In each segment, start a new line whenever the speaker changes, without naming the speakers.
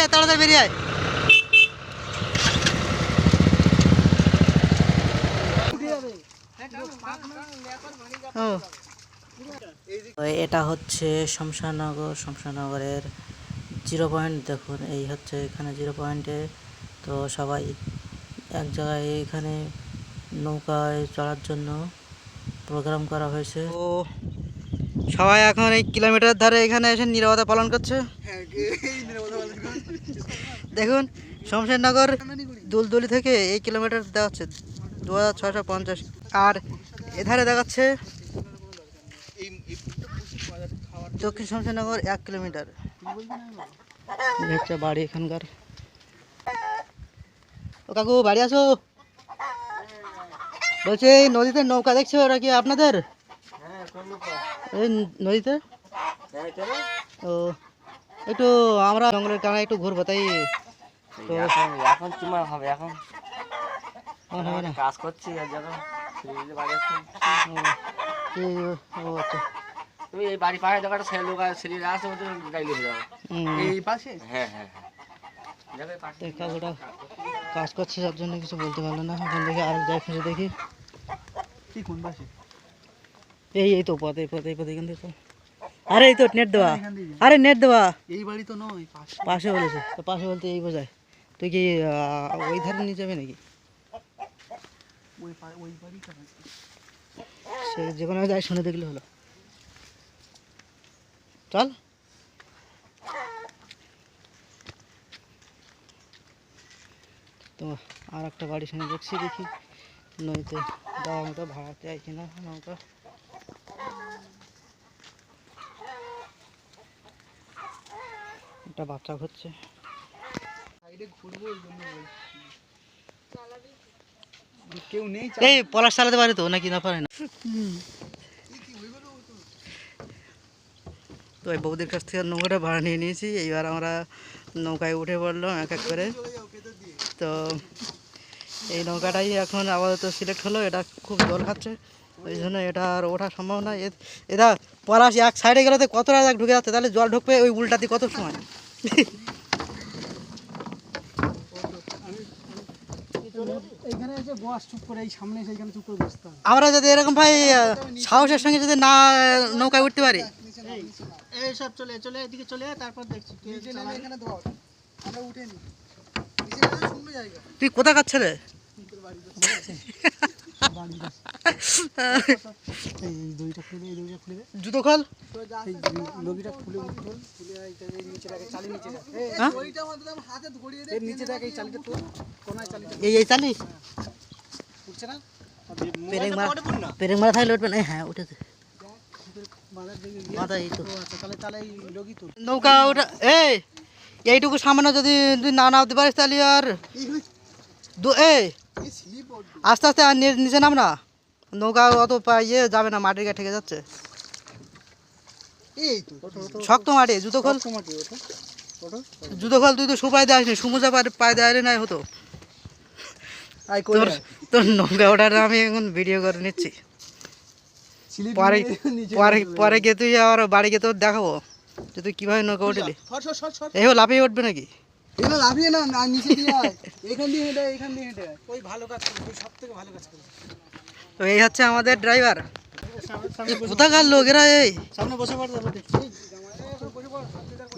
বেরিয়ে আয় তাড়াতাড়ি বেরিয়ে আয়। এটা হচ্ছে শমশানগর শমশানগরের জিরো পয়েন্ট দেখুন এই হচ্ছে এখানে জিরো পয়েন্টে। তো সবাই এক জায়গায় এখানে নৌকায় চড়ার জন্য প্রোগ্রাম করা হয়েছে। তো সবাই এখন এই কিলোমিটার ধারে এখানে এসে নিরাপত্তা পালন করছে। দেখুন শমশেরনগর দুলদুলি থেকে এই কিলোমিটার দেখাচ্ছে দু হাজার ছশো পঞ্চাশ। আর এধারে দেখাচ্ছে দক্ষিণ শমশেরনগর এক কিলোমিটার। হচ্ছে বাড়ি এখানকার। ও কাকু বাড়ি আসো বলছি এই নদীতে নৌকা দেখছ? ওরা কি আপনাদের? এই নদীতে? ও একটু আমরা জঙ্গলের কারণে একটু ঘুরবো তাই তো
এখন কি হবে এখন?
হবে না।
কাজ করছি আর
এই- আচ্ছা।
তুমি এই বাড়ি পাশে দেখো ছেলে লোক মতো গাড়ি লিখে যাবে।
হুম,
পাশে? হ্যাঁ হ্যাঁ হ্যাঁ। এই
কাকুটা কাজ করছে যার জন্য কিছু বলতে পারল না। এখন দেখি আরেক জায়গায় খুঁজে দেখি।
কি কোন পাশে?
এই এই তো পথে পথে এই পথে এখান থেকে আরে এই তো নেট দেওয়া। আরে নেট দেওয়া।
এই বাড়ি তো নয় পাশে।
বলেছে তো পাশে বলতে এই বোঝায়। তুই কি ওই ধারে নিয়ে যাবে নাকি?
বাড়ি
সে যে কোনো যায় শুনে দেখলে হলো। চল। তো আর একটা বাড়ির সঙ্গে দেখছি দেখি। নদীতে দেওয়া মতো ভাড়াতে আয় কিনা নৌকা একটা বাচ্চা
কেউ নেই
এই পলাশ চালাতে পারে তো নাকি না পারে না? তো এই বৌদির কাছ থেকে নৌকাটা ভাড়া নিয়ে নিয়েছি এইবার আমরা নৌকায় উঠে পড়লাম এক এক করে। তো এই নৌকাটাই এখন আপাতত সিলেক্ট হলো এটা খুব জল খাচ্ছে ওই জন্য এটা আর ওঠা সম্ভব না। এটা পলাশ এক সাইডে গেলে তো কত রাজা ঢুকে যাচ্ছে তাহলে জল ঢুকবে ওই উল্টাতে কত সময়?
এইখানে এসে বস চুপ করে এই সামনে এসে চুপ করে বসতাম
আমরা যদি এরকম ভাই সাহসের সঙ্গে যদি না নৌকায় উঠতে পারি।
এই সব চলে চলে এদিকে চলে তারপর দেখছি।
তুই কোথাকার ছেলে?
এই
হ্যাঁ? হ্যাঁ
আচ্ছা
নৌকা ওটা এই এইটুকু সামনে যদি তুই না নামতে পারিস তাহলে আর
স্লিপ
আস্তে আস্তে আর নিচে নাম না। নৌকা অত ইয়ে যাবে না মাটির গায়ে ঠেকে যাচ্ছে। শক্ত মাটি জুতো খোল। জুতো খোল তুই তো সুপাই দিয়ে আসনি সুমুজা পায়ে দেয় নাই হতো। তোর তোর নৌকা ওঠার আমি এখন ভিডিও করে নিচ্ছি। পরে পরে পরে গিয়ে তুই আবার বাড়ি গিয়ে তোর দেখাবো যে তুই কীভাবে নৌকা উঠলি। এই লাফিয়ে উঠবে নাকি?
এগুলো লাভিয়ে না না নিচে দিয়ে আয়। এখান দিয়ে হেঁটে এখান দিয়ে হেঁটে। ওই ভালো কাজ তুই সব থেকে ভালো কাজ
তো এই হচ্ছে আমাদের ড্রাইভার কোথাকার লোকেরা এই?
সামনে বসে পড়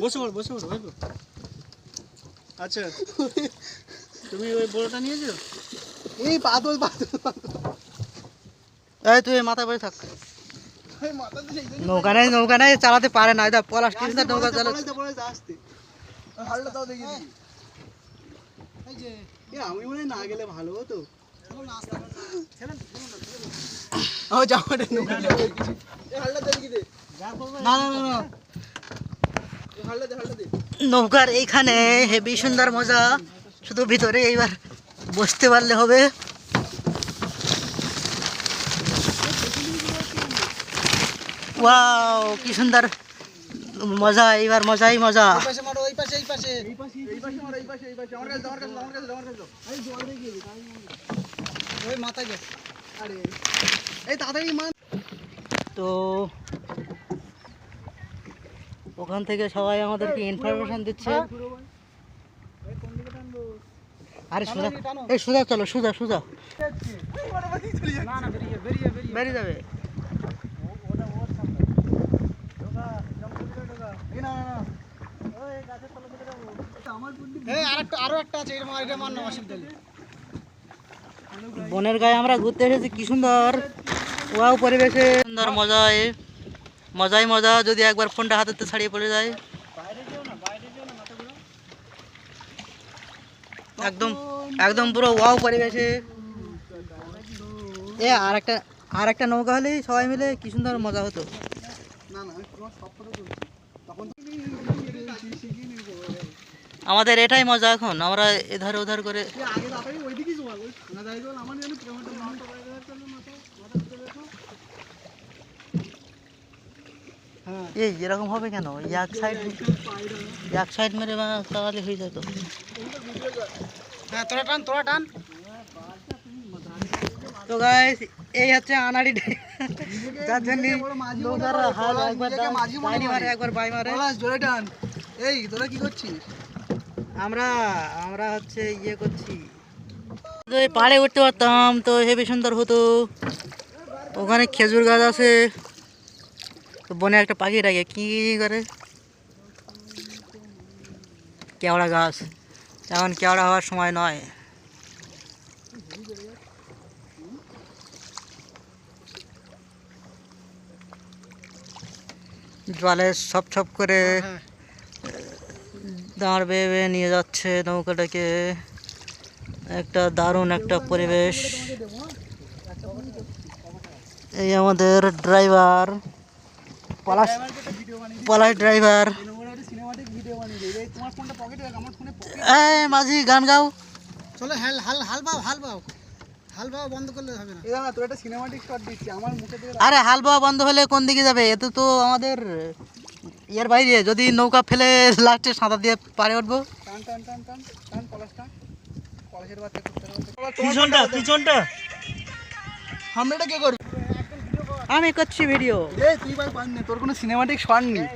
বসে পড় বসে পড় আচ্ছা তুমি ওই বড়টা নিয়েছো? এই পাতল পাতল
এই তুই মাথায় বসে থাক। নৌকা নেই নৌকা নেই চালাতে পারে না। এটা পলাশ নৌকা
আসতে হালটা তাও দেখি এ আমি মনে না গেলে ভালো হতো। ও জামাটা নৌকা হালটা দেখি দে।
না না না নৌকার এইখানে হেভি সুন্দর মজা। শুধু ভিতরে এইবার বসতে পারলে হবে। ওয়াও কি সুন্দর। মজা এইবার মজাই মজা।
এই মারো এই পাশে এই পাশে। এই পাশে এই পাশে মারো এই পাশে এই পাশে। আমার কাছে আমার কাছে আমার কাছে আমার কাছে। এই জল দেখি। ওই মাথায় এই তাড়াতাড়ি মান
তো ওখান থেকে সবাই আমাদেরকে ইনফরমেশন দিচ্ছে। আরে সোজা এই সোজা চলো সোজা সোজা। বেরিয়ে যাবে। বনের গায়ে আমরা ঘুরতে এসেছি কি সুন্দর। ওয়াও পরিবেশে। সুন্দর মজায় মজাই মজা যদি একবার ফোনটা হাতেতে ছাড়িয়ে পড়ে যায়। একদম একদম পুরো ওয়াও পরিবেশে। এ আর একটা আর একটা নৌকা হলেই সবাই মিলে কি সুন্দর মজা হতো।
না না
আমাদের এটাই মজা এখন আমরা এধার ওধার করে
হ্যাঁ
এই এরকম হবে কেন? এক সাইড এক সাইড মেরে তাহলে হয়ে যেত
হ্যাঁ তোরা টান তোরা টান।
তো গাইস এই হচ্ছে আনাড়ি যার জন্য মারে একবার বাই মারে।
জোরে টান। এই তোরা কি করছিস?
আমরা আমরা হচ্ছে ইয়ে করছি। এই উঠতে পারতাম তো হেবি সুন্দর হতো। ওখানে খেজুর গাছ আছে। তো বনে একটা পাখি রাখে কি করে? কেওড়া গাছ। এখন কেওড়া হওয়ার সময় নয়। জলে সপ সপ করে
হ্যাঁ।
দাঁড় বেয়ে বেয়ে নিয়ে যাচ্ছে নৌকাটাকে। একটা দারুণ একটা পরিবেশ। এই আমাদের ড্রাইভার পলাশ পলাশ ড্রাইভার।
এই
মাঝি গান গাও।
চলো হাল হাল হাল বাও হাল বাও। হাল বন্ধ করলে হবে না। এই না তোর একটা সিনেমাটিক শট দিচ্ছি আমার মুখে
আরে হাল বাওয়া বন্ধ হলে কোন দিকে যাবে? এতে তো আমাদের ইয়ের বাইরে যদি নৌকা ফেলে লাস্টে সাঁতার দিয়ে পারে উঠবো।
টান টান টান টান টান পলাশ টান। পলাশের বাচ্চা
পিছনটা পিছনটা
আমরা কে করবি?
আমি করছি ভিডিও
এই তুই ভাই পান তোর কোনো সিনেমাটিক শট নেই।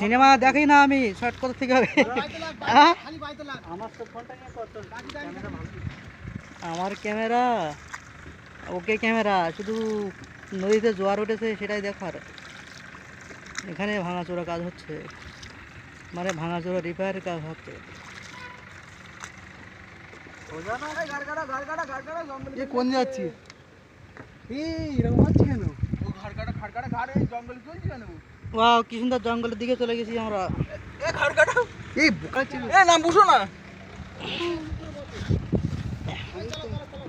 সিনেমা দেখি না আমি শর্ট কোথা থেকে হবে?
খালি বাইতে লাগ। আমার তো ফোনটা নিয়ে কর তোর বাকি ক্যামেরা ভালো
আমার ক্যামেরা ওকে ক্যামেরা শুধু নদীতে জোয়ার উঠেছে সেটাই দেখার। এখানে ভাঙাচোরা কাজ হচ্ছে। মানে ভাঙাচোরা রিপেয়ারের কাজ হচ্ছে।
কোন যাচ্ছি
ওয়াও কি সুন্দর জঙ্গলের দিকে চলে গেছি আমরা।
এই বোকা ছিল। এ নাম বুঝো না।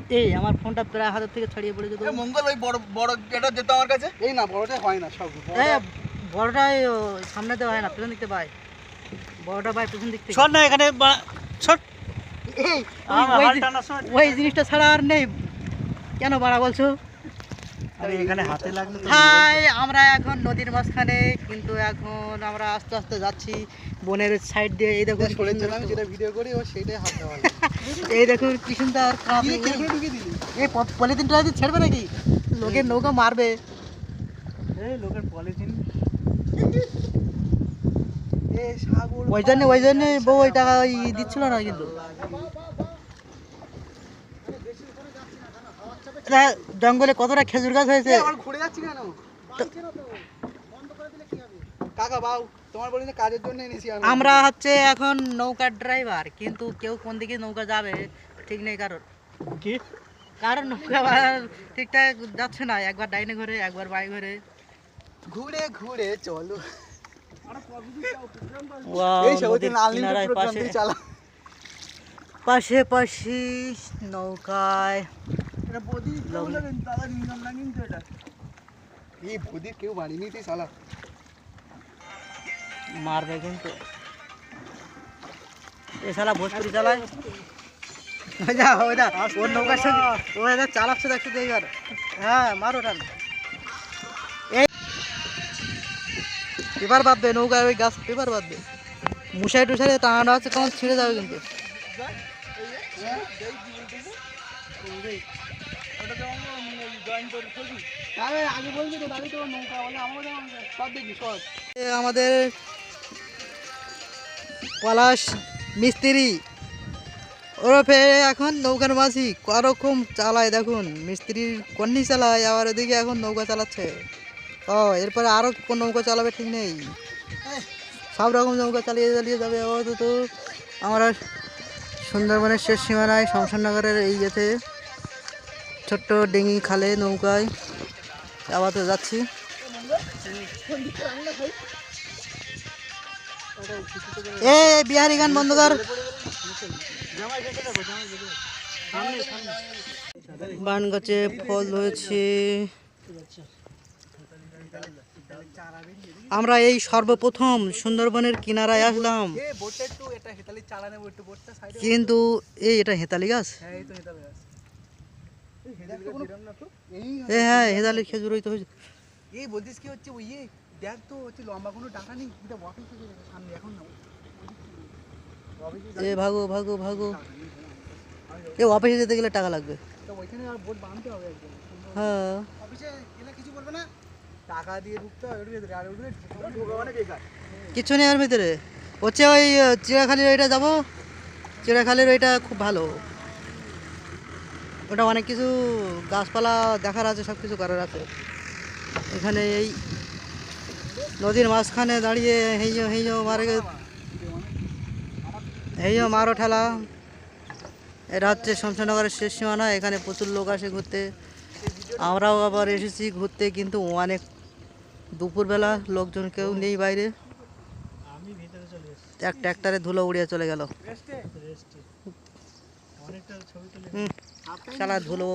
এই আমার ফোনটা প্রায় হাতের থেকে ছড়িয়ে পড়েছে
তো। মঙ্গল ওই বড় বড় এটা যেত আমার কাছে? এই না বড়টা হয় না সব।
এই বড়টাই সামনেতে হয় না পেছন দিকতে ভাই বড়টা ভাই পেছন দিক থেকে।
না এখানে
জি- ওই জিনিসটা ছাড়া আর নেই। কেন বাড়া বলছো
আরে এখানে হাতে লাগলে
হাই আমরা এখন নদীর মাঝখানে কিন্তু এখন আমরা আস্তে আস্তে যাচ্ছি বনের সাইড দিয়ে। এই দেখুন
যেটা ভিডিও করি ও সেইটাই হাত দেওয়া
এই দেখুন কি সুন্দর এই পলিথিনটা ছেড়বে নাকি? লোকের নৌকা মারবে।
এই লোকের পলিথিন
ওই জন্য ওই জন্য বউ ওই টাকা ওই দিচ্ছিল না কিন্তু তা জঙ্গলে কতটা খেজুর গাছ হয়েছে?
ঘুরে যাচ্ছি কেন? বাঁধছে না তো। বন্ধ করে দিলে কি হবে? কাকা বাউ তোমার বলি না কাজের জন্য এনেছি আমি।
আমরা হচ্ছে এখন নৌকার ড্রাইভার কিন্তু কেউ কোন দিকে নৌকা যাবে ঠিক নেই কারোর।
কি?
কারণ নৌকা বা- ঠিকঠাক যাচ্ছে না একবার ডাইনে ঘরে একবার বাই ঘরে।
ঘুরে ঘুরে চালা।
পাশে পাশি নৌকায়।
এটা বদি
লং-
দাদা নিলাম না কিন্তু এটা এই বদি কেউ বাড়িনি তুই চালা
মারবে কিন্তু এ শালা ভোজপুরি চালায় ওই যা ওই যা ওর নৌকার সঙ্গে ওই যা চালাচ্ছে দেখছ তো এইবার হ্যাঁ মারো টান এই পেপার বাঁধবে নৌকায় ওই গাছ পেপার বাঁধবে মুসাই টুসাই টাঙানো
আমাদের
পলাশ মিস্ত্রি। ওরফে এখন নৌকার মাঝি করকম চালায় দেখুন? মিস্ত্রির কন্নি চালায়, আবার ওদিকে এখন নৌকা চালাচ্ছে। ও, এরপরে আরও কোন নৌকা চালাবে ঠিক নেই। সব রকম নৌকা চালিয়ে চালিয়ে যাবে আপাতত। আমরা সুন্দরবনের শেষ সীমানায় শমশাননগরের এই যেতে ছোট্ট ডিঙি খালে নৌকায় আপাতত যাচ্ছি। এ বিহারি গান বন্ধ কর। বান গাছে ফল হয়েছে আমরা এই সর্বপ্রথম সুন্দরবনের কিনারায় আসলাম। কিন্তু এই এটা হেতালি গাছ। এ হ্যাঁ হেতালি খেজুরই তো হয়েছে।
এই বলতিস কি হচ্ছে? ওই দেখ তো হচ্ছে লম্বা কোনো নেই। এটা ওয়াকিং সামনে এখন না।
এ ভাগো ভাগো ভাগো। এ অফিসে যেতে গেলে টাকা লাগবে।
তো ওইখানে আর বোট বাঁধতে হবে একদম।
হ্যাঁ।
অফিসে গেলে কিছু বলবে না। টাকা দিয়ে ঢুকতে হবে ওর ভিতরে। আর ওর ঢোকা মানে বেকার।
কিছু নেই ওর ভিতরে। হচ্ছে ওই চিড়াখালির ওইটা যাব। চিড়াখালির ওইটা খুব ভালো। ওটা অনেক কিছু গাছপালা দেখার আছে সব কিছু করার আছে। এখানে এই নদীর মাঝখানে দাঁড়িয়ে হেইয়ো হেইয়ো মারে হেইয়ো মারো ঠেলা। এটা হচ্ছে শমশানগরের শেষ সীমানা এখানে প্রচুর লোক আসে ঘুরতে। আমরাও আবার এসেছি ঘুরতে কিন্তু অনেক দুপুরবেলা লোকজন কেউ নেই বাইরে। এক ট্র্যাক্টরে ধুলো উড়িয়ে চলে গেল। হুম। শালা ধুলো।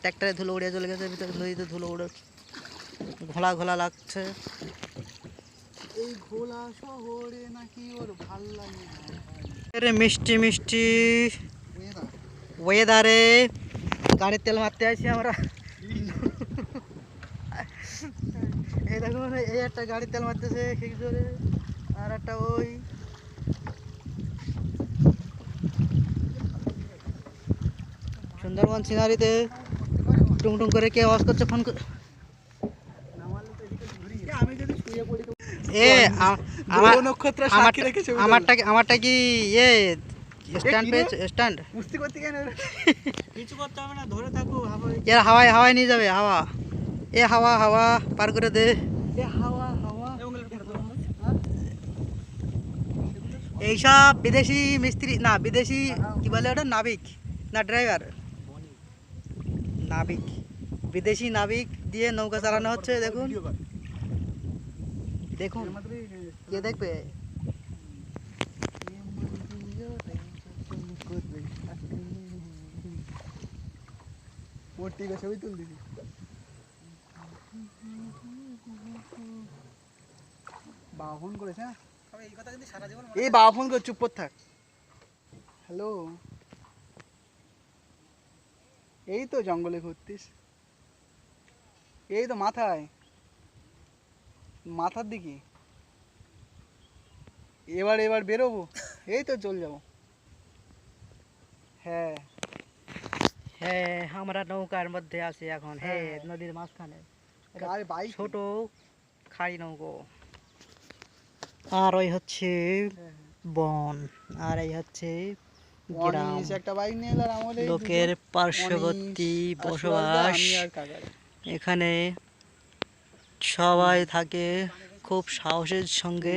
ট্র্যাক্টরে ধুলো উড়িয়ে চলে গেছে ভিতরে নদীতে ধুলো উড়ে ঘোলা ঘোলা লাগছে।
এই ঘোলা শহরে নাকি ওর ভালো লাগে
মিষ্টি মিষ্টি। ওয়েদারে গাড়ির তেল মারতে আসি আমরা। এই দেখুন এই একটা গাড়ির তেল মারতেছে আর একটা ওই। সুন্দরবন সিনারিতে টুং টুং করে কে আওয়াজ করছে? ফোন এ আ- আমার
নক্ষত্র সাক্ষী
আমারটা আমারটা কি- আমারটা কি ইয়ে স্ট্যান্ড
কি
স্ট্যান্ড
মুস্তি করতে কেন কিছু করতে হবে না ধরে থাকো হাওয়ায়
এর হাওয়ায় হাওয়ায় নিয়ে যাবে হাওয়া। এ হাওয়া হাওয়া পার করে দে।
এ হাওয়া হাওয়া।
এইসব বিদেশি মিস্ত্রি না বিদেশি কি বলে ওটা? নাবিক না ড্রাইভার। নাবিক বিদেশি নাবিক দিয়ে নৌকা চালানো হচ্ছে দেখুন। দেখুন কে দেখবে?
ওর ঠিক আছে ছবি তুল দিবি। বাবা ফোন করেছে হ্যাঁ?
এই কথা কিন্তু সারা জীবন
এই বাবা ফোন করে চুপ করে থাক। হ্যালো? এই তো জঙ্গলে ঘুরতিস। এই তো মাথায়। মাথার দিকে। এবার এবার বেরোবো। এই তো চল যাব। হ্যাঁ।
হ্যাঁ আমরা নৌকার মধ্যে আছি এখন। হ্যাঁ। নদীর মাঝখানে। ছোট খাড়ি নৌকো। আর ওই হচ্ছে বন। আর এই হচ্ছে গ্রাম। লোকের পার্শ্ববর্তী বসবাস। এখানে সবাই থাকে খুব সাহসের সঙ্গে।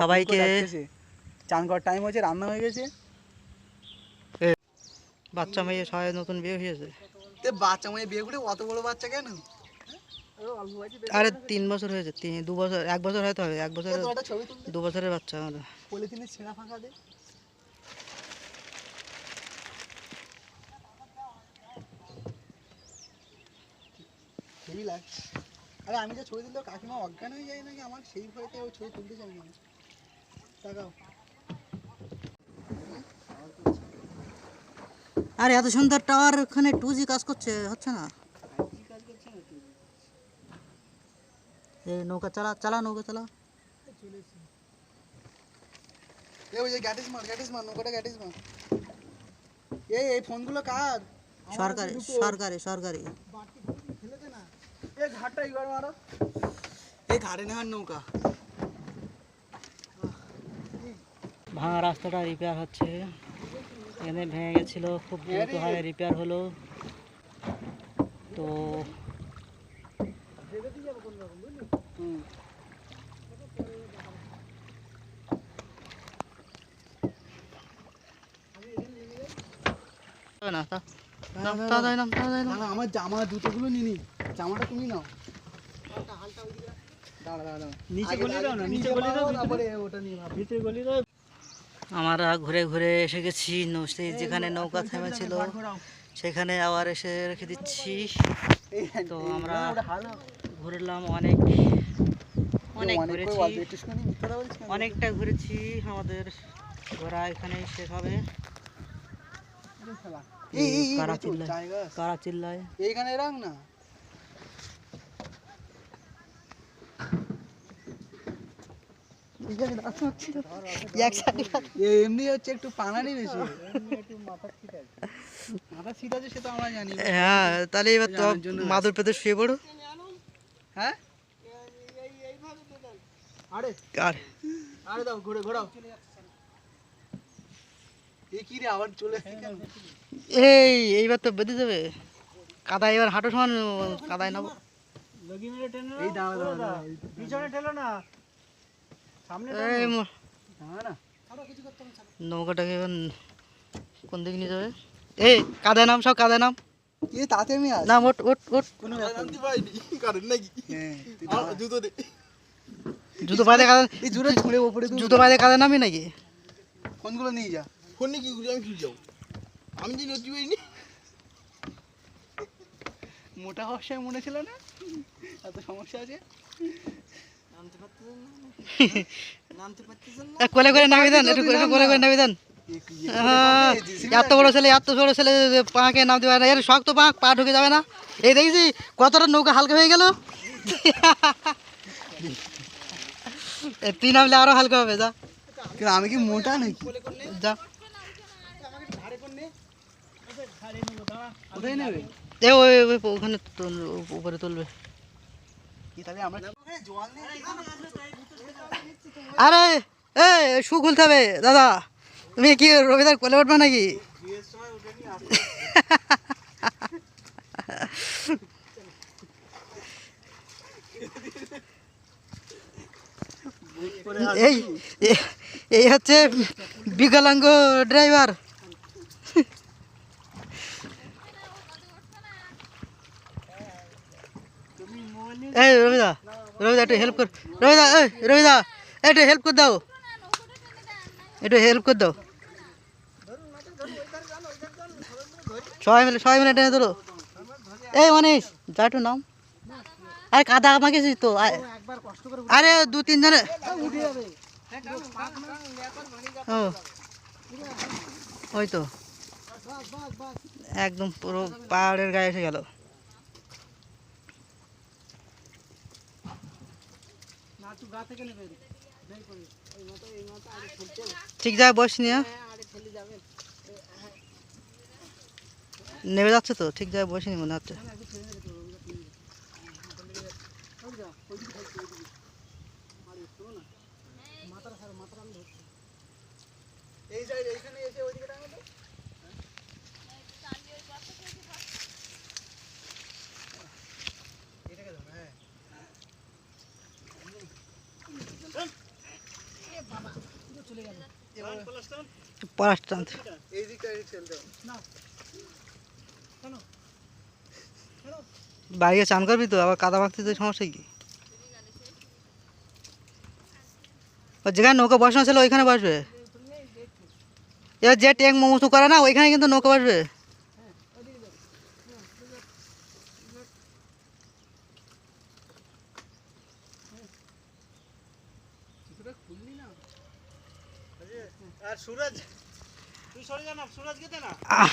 সবাইকে
চান করার টাইম হয়েছে রান্না হয়ে গেছে।
বাচ্চা মেয়ে সবাই নতুন বিয়ে হয়েছে।
বাচ্চা মেয়ে বিয়ে করে অত বড় বাচ্চা কেন?
আরে তিন বছর হয়েছে তিন দু বছর এক বছর হয়তো হবে এক বছর দু বছরের বাচ্চা আমাদের
পলিথিনের ছেঁড়া ফাঁকা দে। হেভি লাগছে। আরে আমি যে ছবি কাকিমা অজ্ঞান হয়ে যায় নাকি? আমার সেই ভয়তে ওই ছবি তুলতে চাই না। তাকাও।
আরে এত সুন্দর টাওয়ার ওখানে টু জি কাজ করছে হচ্ছে না? এই নৌকা চালা চালা নৌকা চালা
এ ওই যে গ্যাটিস মার গ্যাটিস মার নৌকাটা গ্যাটিস মার এই এই ফোনগুলো কার আমার
সরকারি
দুটো।
সরকারি সরকারি
বাটি ফেলেছে না এই ঘাটটা এবার মারো এই ঘাটে নেওয়ার নৌকা
ভাঙা রাস্তাটা রিপেয়ার হচ্ছে এখানে ভেঙে গেছিল খুব দ্রুত হারে রিপেয়ার হলো তো
হুম।
না তা নাম তাড়াতাড়ি নাম তাড়াতাড়ি নাম
না, না, আমার জামা জুতোগুলো নিয়ে নি জামাটা তুমি নাও
আমরা ঘুরে ঘুরে এসে গেছি যেখানে নৌকা থেমেছিল, সেখানে আবার এসে রেখে দিচ্ছি তো আমরা। ঘুরলাম অনেক অনেক ঘুরেছি? অনেকটা ঘুরেছি আমাদের ঘোরা এখানে শেষ হবে।
এই, এই, এই,
কারা চিল্লায়? কারা চিল্লায়
এইখানে রাখ না। এমনি হচ্ছে একটু পানানি বেশি। মাথা সিট আছে সে তো আমরা জানি।
হ্যাঁ তাহলে এবার তো মাদুর পেতে শুয়ে পড়ো।
হ্যাঁ? আরে।
আর
আরে দাও ঘুরে ঘোরাও কি রে আবার চলে
এই এইবার তো বেঁধে যাবে। কাদা এবার হাঁটু সমান কাদায় নেব
লগি মেরে টেনে
এই দাঁড়া দাঁড়া দাঁড়া
পিছনে ঠেলো না। সামনে
এই
না।
নৌকাটাকে এবার কোন দিকে নিয়ে যাবে? এই কাদায় নাম সব কাদায় নাম।
কি তাতে আমি আস
নাম ওট ওট ওট
কোনো ব্যাপার না। হ্যাঁ।
জুতো পায়ে কাদা
এই ছুঁড়ে
জুতো পায়ে কাদা নামি নাকি?
ফোনগুলো নিয়ে যা।
ফোনে কি করি আমি কি যাও। আমি যে নদী পাইনি।
মোটা হওয়ার সময় মনে ছিল না? এত সমস্যা আছে?
এ, কোলে করে নামি দেন একটু একটু কোলে করে নামি। দেন।
এ কি যে
আহ, এত বড় ছেলে এত বড় ছেলে পাঁকে নাম পারে না। এর শক্ত পাক পা ঢুকে যাবে না। এই দেখেছি কতটা নৌকা হালকা হয়ে গেল। তুই নামলে আরও হালকা হবে যা।
আমি কি মোটা নাকি?
যা। এ ওই ওই ওখানে উপরে তুলবে। আরে এ শু খুলতে হবে দাদা। তুমি কি রবিদার কোলে উঠবে নাকি? এই এই হচ্ছে বিকলাঙ্গ ড্রাইভার। এই, রবিদা রবিদা, একটু হেল্প কর। রবিদা, এই, রবিদা, একটু হেল্প করে দাও। একটু হেল্প করে দাও। সবাই মিলে সবাই মিলে টেনে তোলো। এই মনীষ, যা একটু নাম। আরে কাদা, আমাকে তো। আরে দু তিনজনে। ও, ওই তো। একদম পুরো পাহাড়ের গায়ে এসে গেল। ঠিক যায় বস নিয়ে। নেমে যাচ্ছে তো ঠিক যায় বসিনি মনে হচ্ছে
হ্যাঁ।
পলাশ টানতে
এই দিকটা ঠেলতে হবে।
বাইরে চান করবি তো? আবার কাদা মাখতে তো সমস্যা কি? যেখানে নৌকা বসানো ছিল, ওইখানে বসবে? এবার যে ট্যাঙ্ক মৌসুম করে না, ওইখানে কিন্তু নৌকা বসবে
আর সুরজ তুই সরে যা না সুরজ গেতে না
আহ!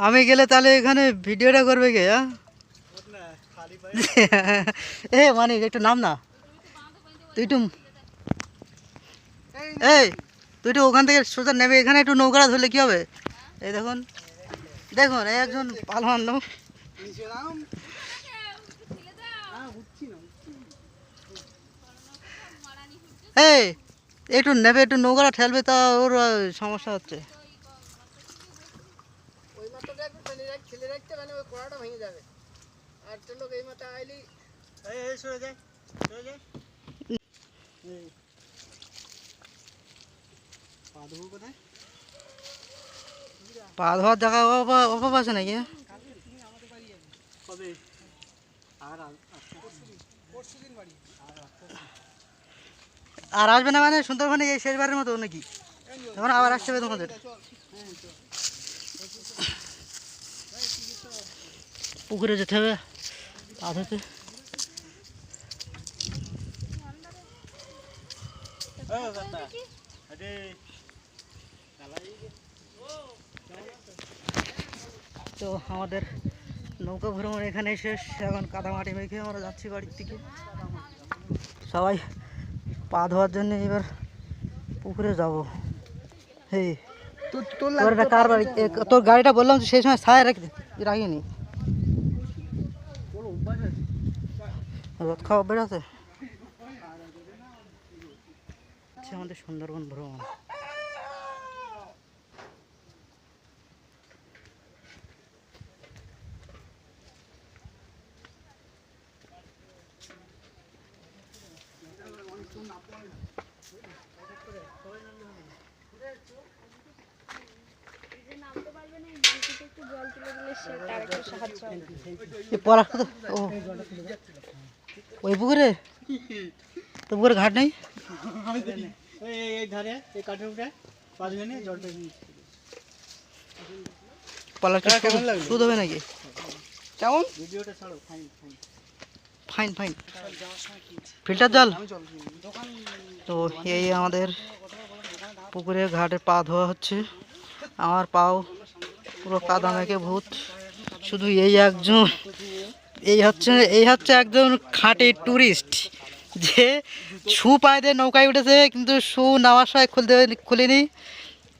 আমি গেলে তাহলে এখানে ভিডিওটা করবে কে এ মানে একটু নাম না। তুই একটু এই, তুই একটু ওখান থেকে সোজা নেবে এখানে একটু নৌকাটা ধরলে কি হবে? এই দেখুন। দেখুন, এই একজন পালন লোক। এই, একটু নেবে একটু নৌকাটা ঠেলবে তা ওর সমস্যা হচ্ছে
ওই মাথাটা একটু টেনে রাখ ঠেলে রাখতে মানে ওই কড়াটা ভেঙে যাবে। আর তোর লোক এই মাথা আইলি।
এই এই সরে যায় সরে যায় পা ধোবো কোথায়?
পা ধোয়ার জায়গা অভাব অভাব আছে নাকি?
কবে? আর
আর আসবে না মানে সুন্দরবনে এই শেষবারের মতো নাকি? তখন আবার আসতে হবে তোমাদের পুকুরে যেতে হবে পা ধুতে
ও কথা আরে
তো আমাদের নৌকা ভ্রমণ এখানে শেষ এখন কাদামাটি মেখে আমরা যাচ্ছি বাড়ির দিকে সবাই পা ধোয়ার জন্য এবার পুকুরে যাব হে
তোর তোর
তোর এটা কার বাড়ি এ, তোর গাড়িটা বললাম তো সেই সময় ছায় রাখি রাখিনি রোদ খাওয়া বেড়াতে? আচ্ছা আমাদের সুন্দরবন ভ্রমণ। ও। ওই পুকুরে? তো পুকুরে ঘাট নেই? সুদ হবে নাকি?
কেমন?
Fine fine
fine fine filter জল? তো এই আমাদের পুকুরে ঘাটে পা ধোয়া হচ্ছে। আমার পাও পুরো কাদা মেখে ভূত। শুধু এই একজন। এই হচ্ছে এই হচ্ছে একজন খাঁটি ট্যুরিস্ট যে শু পায়ে দিয়ে নৌকায় উঠেছে কিন্তু শু নামার সময় খুলতে খুলিনি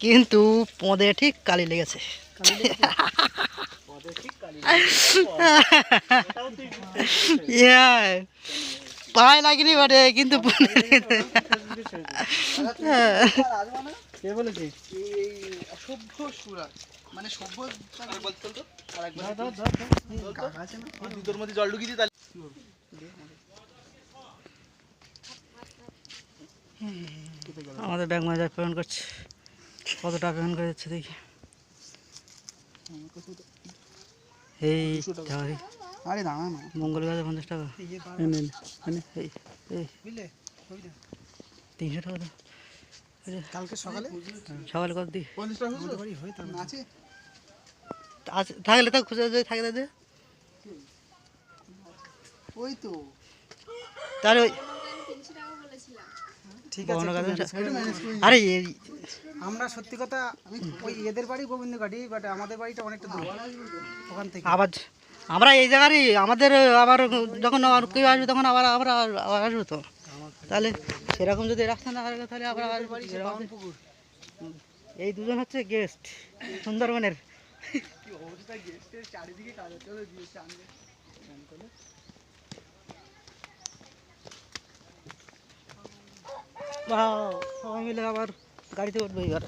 কিন্তু পদে ঠিক কালি লেগেছে। পায়ে লাগেনি বটে কিন্তু
কে বলেছে?
এই অসভ্য সুরাজ। মানে সভ্য বলতো তো। আরেকবার
ধর ধর ধর
কাকা আছে না? ওই মধ্যে জল ঢুকিয়ে তাহলে।
আমাদের ব্যাগ মাজার পেমেন্ট করছে। কত টাকা পেমেন্ট করে যাচ্ছে দেখি। এই
আরে দাঁড়া না।
মঙ্গল গাছে পঞ্চাশ টাকা। তিনশো টাকা দাও।
কালকে সকালে?
সকালে কত দিই?
পঞ্চাশ টাকা। আছে
থাকলে তো খুঁজে যদি থাকে তাদের
ওই তো।
তাহলে ওই
ঠিক করে
আরে
আমরা সত্যি কথা ওই এদের বাড়ি গোবিন্দঘাটি বাট আমাদের বাড়িটা অনেকটা দূর। ওখান থেকে।
আবার আমরা এই জায়গারই আমাদের আবার যখন আর কেউ আসবে তখন আবার আমরা আসব তো। তাহলে সেরকম যদি রাস্তা না তাহলে আবার এই দুজন হচ্ছে গেস্ট সুন্দরবনের
কি অবস্থা? গেস্টের চারিদিকে কাজ চলে দিয়ে চান
বাহ, সবাই মিলে আবার গাড়িতে উঠবো এবার।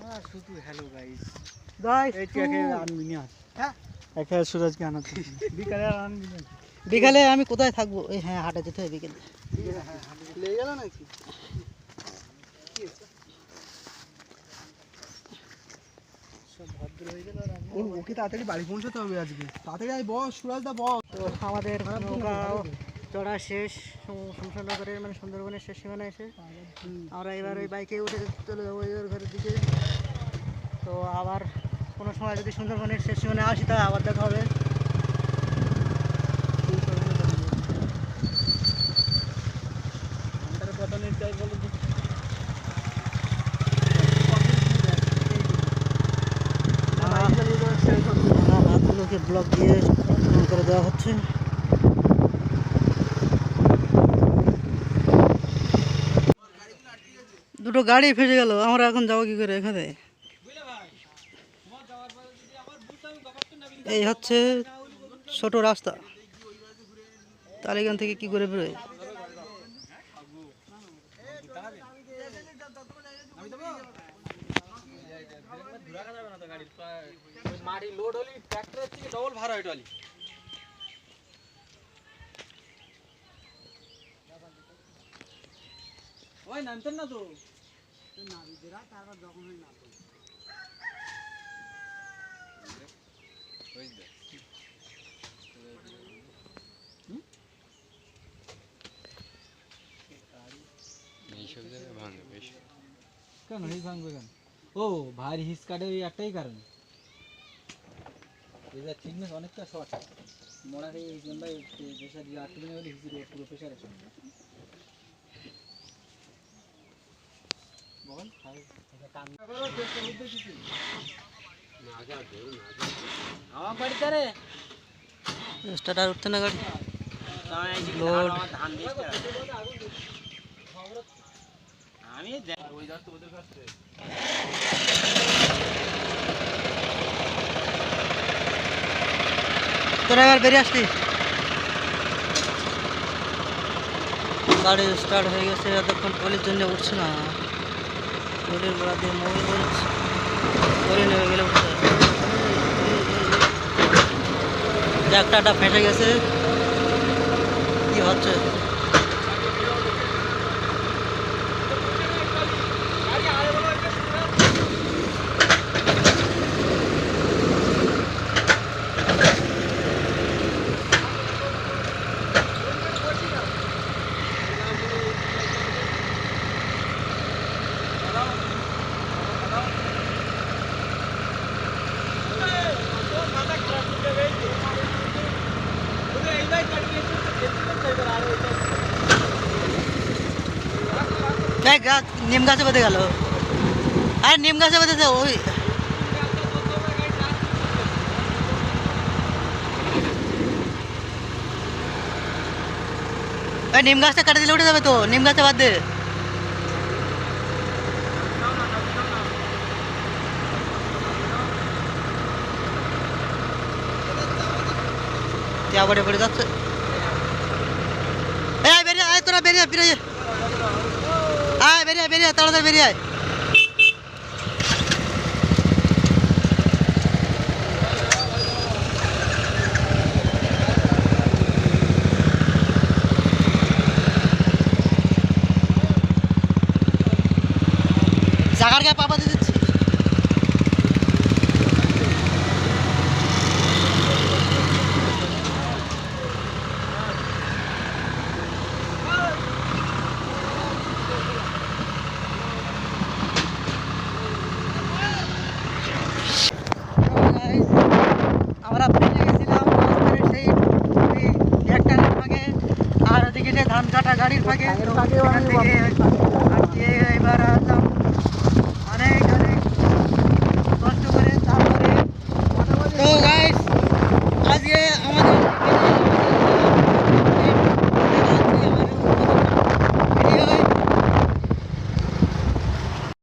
না শুধু হ্যালো গাইস
Guys,
এই তুই একে আনবি না
হ্যাঁ?
একে সুরজকে আনাতে বিকালে আর আনবি না
বিকালে আমি কোথায় থাকব? এই হ্যাঁ হাটে যেতে হবে বিকেলে।
লেগে গেল নাকি? ওর ওকে তাড়াতাড়ি বাড়ি পৌঁছাতে হবে আজকে। তাড়াতাড়ি আয়, বস সুরাজ দা বস।
তো আমাদের চড়া শেষ শমশানগরের মানে সুন্দরবনের শেষ সীমানা এসে। আমরা এবার ওই বাইকে উঠে চলে যাব এবার ঘরের দিকে। তো আবার কোনো সময় যদি সুন্দরবনের শেষ সীমানায় আসি তা আবার দেখা হবে। ব্লক দিয়ে পূরণ করে দেওয়া হচ্ছে। দুটো গাড়ি ফেসে গেল, আমরা এখন যাব কি করে এখানে? এই হচ্ছে ছোট রাস্তা। তালিগান থেকে কি করে বেরোয়?
ওই মাটি লোড হলে ট্র্যাক্টরের থেকে ডবল ভাড়া হয় টলি ওই নামতেন না তো
এইসব জায়গায় ভাঙে বেশি
কেন এই ভাঙবে কেন ও ভারী হিস কাটে ওই একটাই কারণ এদের থিকনেস অনেকটা শর্ট মোড়াকে এই জন্য প্রেশার দিয়ে আটকে দিনে হলে হিসেবে পুরো প্রেশারে বল আমার বাড়িতে রে
স্টার্টার উঠতে না গাড়ি। লোড
আমি
তোরা এবার বেরিয়ে আসলি গাড়ি স্টার্ট হয়ে গেছে, এতক্ষণ পলির জন্য উঠছে না। পলির গোড়া দিয়ে মোবাইল বলছে পলি নেমে গেলে উঠছে একটা ফেটে গেছে। কি হচ্ছে? এই গাছ নিম গাছে বেঁধে গেল আরে নিম গাছে বেঁধেছে ওই এই নিম গাছটা কাটে দিলে উঠে যাবে তো নিম গাছে বাদ দে পড়ে পড়ে যাচ্ছে এই আয় বেরিয়ে আয় তোরা বেরিয়ে আয়, বেরিয়ে আয়। আয় বেরিয়ে আয়, তাড়াতাড়ি বেরিয়ে আয়। জাগার গায়ে পাপা দিয়ে